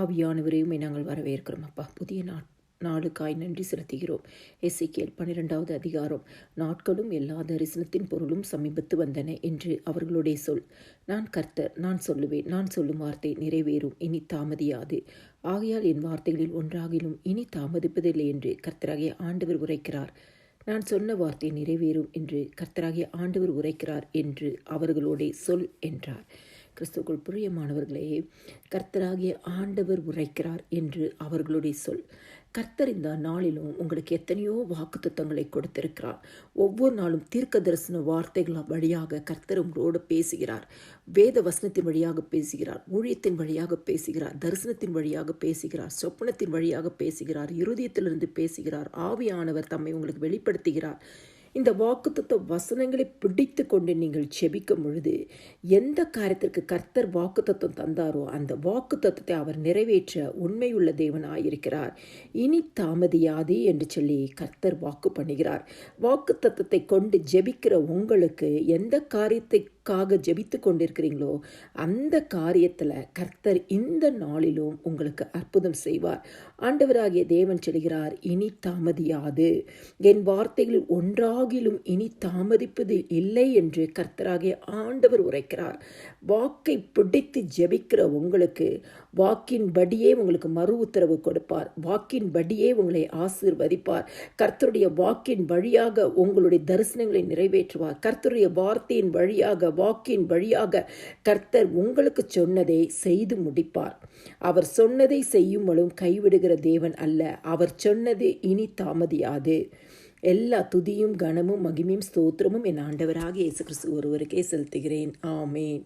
ஆவியானவரையுமே நாங்கள் வரவேற்கிறோம். அப்பா புதிய நாட் நாளுக்காய் நன்றி செலுத்துகிறோம். எஸ்ஐகேல் பன்னிரெண்டாவது அதிகாரம். நாட்களும் எல்லா தரிசனத்தின் பொருளும் சமீபத்து வந்தன என்று அவர்களுடைய சொல். நான் கர்த்தர் நான் சொல்லுவேன் நான் சொல்லும் வார்த்தை நிறைவேறும் இனி தாமதியாது. ஆகையால் என் வார்த்தைகளில் ஒன்றாகிலும் இனி தாமதிப்பதில்லை என்று கர்த்தராகிய ஆண்டவர் உரைக்கிறார். நான் சொன்ன வார்த்தை நிறைவேறும் என்று கர்த்தராகிய ஆண்டவர் உரைக்கிறார் என்று அவர்களோடே சொல் என்றார். கிறிஸ்துக்குள் பிரியமானவர்களே கர்த்தராகிய ஆண்டவர் உரைக்கிறார் என்று அவர்களுடைய சொல். கர்த்தர் இந்த நாளிலும் உங்களுக்கு எத்தனையோ வாக்குத்தத்தங்களை கொடுத்திருக்கிறார். ஒவ்வொரு நாளும் தீர்க்க தரிசன வார்த்தைகள் வழியாக கர்த்தர் உங்களோடு பேசுகிறார். வேத வசனத்தின் வழியாக பேசுகிறார் ஊழியத்தின் வழியாக பேசுகிறார் தரிசனத்தின் வழியாக பேசுகிறார் சொப்பனத்தின் வழியாக பேசுகிறார் இருதயத்திலிருந்து பேசுகிறார் ஆவியானவர் தம்மை உங்களுக்கு வெளிப்படுத்துகிறார். இந்த வாக்குத்தத்த வசனங்களை பிடித்து கொண்டு நீங்கள் செபிக்கும் பொழுது எந்த காரியத்திற்கு கர்த்தர் வாக்குத்தத்தம் தந்தாரோ அந்த வாக்குத்தத்தை அவர் நிறைவேற்ற உண்மையுள்ள தேவனாயிருக்கிறார். இனி தாமதியாதே என்று சொல்லி கர்த்தர் வாக்கு பண்ணுகிறார். வாக்குத்தத்தத்தை கொண்டு ஜெபிக்கிற உங்களுக்கு எந்த காரியத்தை காரியத்தைக்காக ஜெபித்து கொண்டிருக்கிறீங்களோ அந்த காரியத்தில் கர்த்தர் இந்த நாளிலும் உங்களுக்கு அற்புதம் செய்வார். ஆண்டவராகிய தேவன் சொல்கிறார் இனி தாமதியாது. என் வார்த்தைகளில் ஒன்றாகிலும் இனி தாமதிப்பது இல்லை என்று கர்த்தராகிய ஆண்டவர் உரைக்கிறார். வாக்கை பிடித்து ஜெபிக்கிற உங்களுக்கு வாக்கின்படியே உங்களுக்கு மறு உத்தரவு கொடுப்பார். வாக்கின்படியே உங்களை ஆசீர்வதிப்பார். கர்த்தருடைய வாக்கின் வழியாக உங்களுடைய தரிசனங்களை நிறைவேற்றுவார். கர்த்தருடைய வார்த்தையின் வழியாக வாக்கின் வழியாக கர்த்தர் உங்களுக்கு சொன்னதை செய்து முடிப்பார். அவர் சொன்னதை செய்யுமளும் கைவிடுகிற தேவன் அல்ல. அவர் சொன்னது இனி தாமதியாது. எல்லா துதியும் கனமும் மகிமையும் ஸ்தோத்திரமும் என் ஆண்டவராக இயேசு கிறிஸ்து ஒருவருக்கே செலுத்துகிறேன். ஆமேன்.